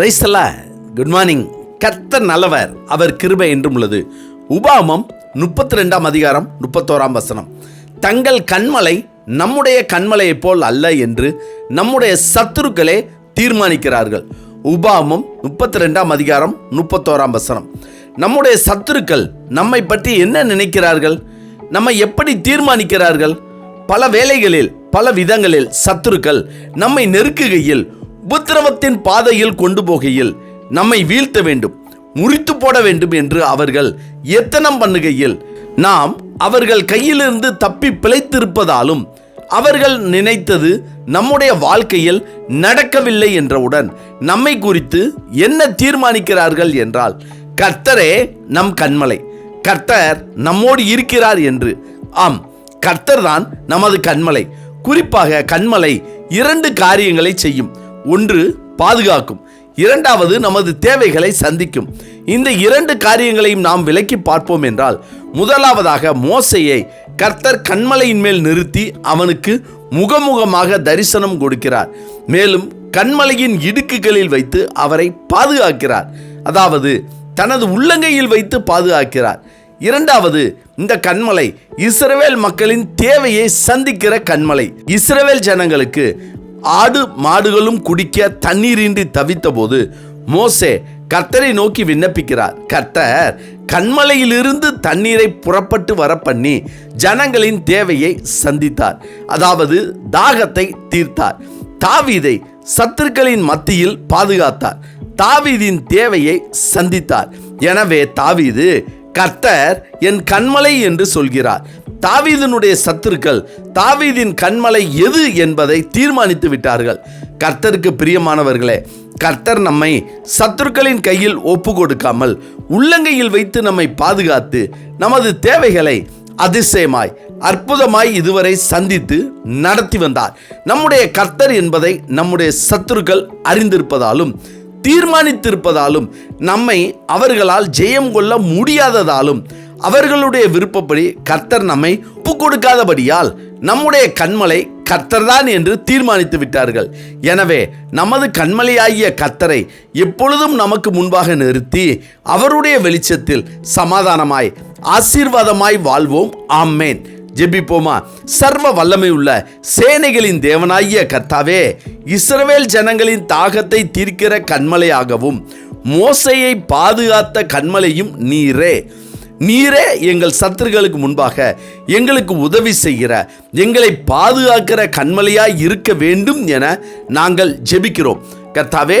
பிரைஸ்தலா good morning கர்த்தர் நல்லவர். அவர் கிருபை என்றும் உள்ளது. உபாமம் முப்பத்தி ரெண்டாம் அதிகாரம் முப்பத்தோராம் வசனம். தங்கள் கண்மலை நம்முடைய கண்மலையைப் போல் அல்ல என்று நம்முடைய சத்துருக்களே தீர்மானிக்கிறார்கள். உபாமம் முப்பத்தி ரெண்டாம் அதிகாரம் முப்பத்தோராம் வசனம். நம்முடைய சத்துருக்கள் நம்மை பற்றி என்ன நினைக்கிறார்கள்? நம்மை எப்படி தீர்மானிக்கிறார்கள்? பல வேலைகளில் பல விதங்களில் சத்துருக்கள் நம்மை நெருக்குகையில் உபத்திரவத்தின் பாதையில் கொண்டு போகையில் நம்மை வீழ்த்த வேண்டும் முறித்து போட வேண்டும் என்று அவர்கள் எத்தனம் பண்ணுகையில் நாம் அவர்கள் கையிலிருந்து தப்பி பிழைத்திருப்பதாலும் அவர்கள் நினைத்தது நம்முடைய வாழ்க்கையில் நடக்கவில்லை என்றவுடன் நம்மை குறித்து என்ன தீர்மானிக்கிறார்கள் என்றால் கர்த்தரே நம் கண்மலை கர்த்தர் நம்மோடு இருக்கிறார் என்று. ஆம் கர்த்தர் தான் நமது கண்மலை. குறிப்பாக கண்மலை இரண்டு காரியங்களை செய்யும். ஒன்று பாதுகாக்கும் இரண்டாவது நமது தேவைகளை சந்திக்கும். இந்த இரண்டு காரியங்களையும் நாம் விலக்கி பார்ப்போம் என்றால் முதலாவதாக மோசையை கர்த்தர் கண்மலையின் மேல் நிறுத்தி அவனுக்கு முகமுகமாக தரிசனம் கொடுக்கிறார். மேலும் கண்மலையின் இடுக்குகளில் வைத்து அவரை பாதுகாக்கிறார். அதாவது தனது உள்ளங்கையில் வைத்து பாதுகாக்கிறார். இரண்டாவது இந்த கண்மலை இஸ்ரவேல் மக்களின் தேவையை சந்திக்கிற கண்மலை இஸ்ரவேல் ஜனங்களுக்கு ஆடு மாடுகளும் குடிக்க தண்ணீரின்றி தவித்தபோது மோசே கர்த்தரை நோக்கி விண்ணப்பிக்கிறார். கர்த்தர் கண்மலையிலிருந்து தண்ணீரை புறப்பட்டு வர பண்ணி ஜனங்களின் தேவையை சந்தித்தார். அதாவது தாகத்தை தீர்த்தார். தாவீதை சத்துருக்களின் மத்தியில் பாதுகாத்தார். தாவீதின் தேவையை சந்தித்தார். எனவே தாவீது கர்த்தர் என் கண்மலை என்று சொல்கிறார். தாவீதினுடைய சத்துருக்கள் தாவீதின் கண்மலை எது என்பதை தீர்மானித்து விட்டார்கள். கர்த்தருக்கு பிரியமானவர்களே கர்த்தர் நம்மை சத்துருக்களின் கையில் ஒப்பு கொடுக்காமல் உள்ளங்கையில் வைத்து நம்மை பாதுகாத்து நமது தேவைகளை அதிசயமாய் அற்புதமாய் இதுவரை சந்தித்து நடத்தி வந்தார். நம்முடைய கர்த்தர் என்பதை நம்முடைய சத்துருக்கள் அறிந்திருப்பதாலும் தீர்மானித்திருப்பதாலும் நம்மை அவர்களால் ஜெயம் கொள்ள முடியாததாலும் அவர்களுடைய விருப்பப்படி கர்த்தர் நம்மை ஒப்பு கொடுக்காதபடியால் நம்முடைய கண்மலை கர்த்தர்தான் என்று தீர்மானித்து விட்டார்கள். எனவே நமது கண்மலையாகிய கர்த்தரை எப்பொழுதும் நமக்கு முன்பாக நிறுத்தி அவருடைய வெளிச்சத்தில் சமாதானமாய் ஆசீர்வாதமாய் வாழ்வோம். ஆம்மேன் ஜெபிப்போமா? சர்வ வல்லமை உள்ள சேனைகளின் தேவனாகிய கர்த்தாவே இஸ்ரவேல் ஜனங்களின் தாகத்தை தீர்க்கிற கண்மலையாகவும் மோசையை பாதுகாத்த கண்மலையும் நீரே. நீரே எங்கள் சத்துருகளுக்கு முன்பாக எங்களுக்கு உதவி செய்கிற எங்களை பாதுகாக்கிற கண்மலையாய் இருக்க வேண்டும் என நாங்கள் ஜெபிக்கிறோம். கர்த்தாவே